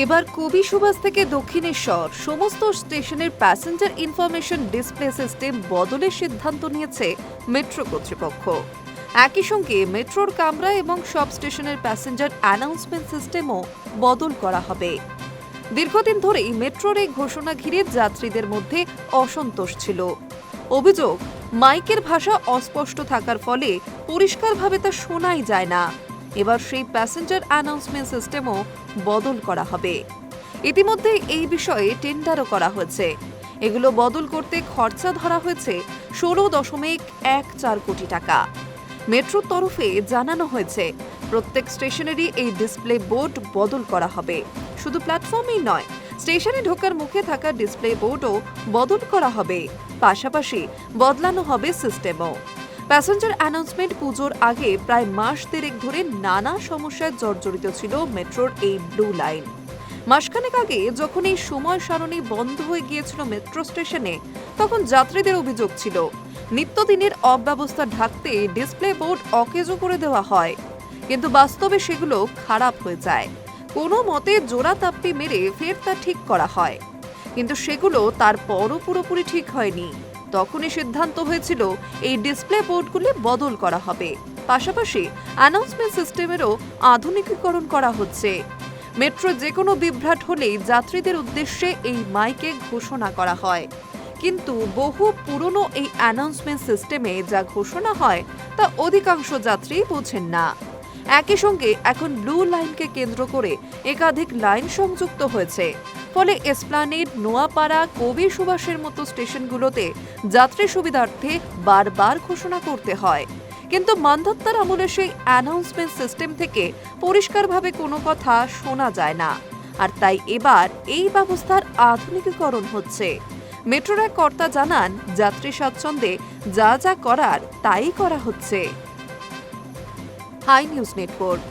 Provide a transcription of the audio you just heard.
এবার কবি সুভাষ থেকে দক্ষিণেশ্বর। সমস্ত স্টেশনের প্যাসেঞ্জার ইনফরমেশন ডিসপ্লে সিস্টেম বদলের সিদ্ধান্ত নিয়েছে মেট্রো কর্তৃপক্ষ। একই সঙ্গে মেট্রোর কামরা এবং সব স্টেশনের প্যাসেঞ্জার অ্যানাউন্সমেন্ট সিস্টেমও বদল করা হবে। দীর্ঘদিন ধরেই মেট্রোর এই ঘোষণা ঘিরে যাত্রীদের মধ্যে অসন্তোষ ছিল। অভিযোগ, মাইকের ভাষা অস্পষ্ট থাকার ফলে পরিষ্কারভাবে তা শোনাই যায় না। এবার সেই প্যাসেঞ্জার অ্যানাউন্সমেন্ট সিস্টেমও বদল করা হবে। ইতিমধ্যে এই বিষয়ে টেন্ডারও করা হয়েছে। এগুলো বদল করতে খরচা ধরা হয়েছে ষোলো দশমিক এক চার কোটি টাকা। মেট্রোর তরফে জানানো হয়েছে, প্রত্যেক স্টেশনেরই এই ডিসপ্লে বোর্ড বদল করা হবে। শুধু প্ল্যাটফর্মেই নয়, স্টেশনে ঢোকার মুখে থাকা ডিসপ্লে বোর্ডও বদল করা হবে। পাশাপাশি বদলানো হবে সিস্টেমও প্যাসেঞ্জার অ্যানাউন্সমেন্ট পুজোর আগে প্রায় মাস দেড়েক ধরে নানা সমস্যায় জর্জরিত ছিল মেট্রোর এই ব্লু লাইন। মাসখানেক আগে যখন এই সময় সারণী বন্ধ হয়ে গিয়েছিল মেট্রো স্টেশনে, তখন যাত্রীদের অভিযোগ ছিল। নিত্যদিনের অব্যবস্থা ঢাকতে ডিসপ্লে বোর্ড অকেজো করে দেওয়া হয়। কিন্তু বাস্তবে সেগুলো খারাপ হয়ে যায়। কোনো মতে জোড়া তাপ্পি মেরে ফের তা ঠিক করা হয়। কিন্তু সেগুলো তারপরও পুরোপুরি ঠিক হয়নি। তখনই সিদ্ধান্ত হয়েছিল এই ডিসপ্লে বোর্ডগুলি বদল করা হবে। পাশাপাশি অ্যানাউন্সমেন্ট সিস্টেমেরও আধুনিকীকরণ করা হচ্ছে। মেট্রো যে কোনো বিভ্রাট হলেই যাত্রীদের উদ্দেশ্যে এই মাইকে ঘোষণা করা হয়। কিন্তু বহু পুরনো এই অ্যানাউন্সমেন্ট সিস্টেমে যা ঘোষণা হয়, তা অধিকাংশ যাত্রী বোঝেন না। একই সঙ্গে এখন ব্লু লাইনকে কেন্দ্র করে একাধিক লাইন সংযুক্ত হয়েছে। ফলে এসপ্লানেড, নোয়াপাড়া, কবি সুভাষের মতো স্টেশনগুলোতে যাত্রী সুবিধার্থে বারবার ঘোষণা করতে হয়। কিন্তু মান্ধাত্তার আমলে সেই অ্যানাউন্সমেন্ট সিস্টেম থেকে পরিষ্কারভাবে কোনো কথা শোনা যায় না। আর তাই এবার এই ব্যবস্থার আধুনিকীকরণ হচ্ছে। মেট্রোর কর্তা জানান, যাত্রী স্বাচ্ছন্দ্যে যা যা করার তাই করা হচ্ছে। High news network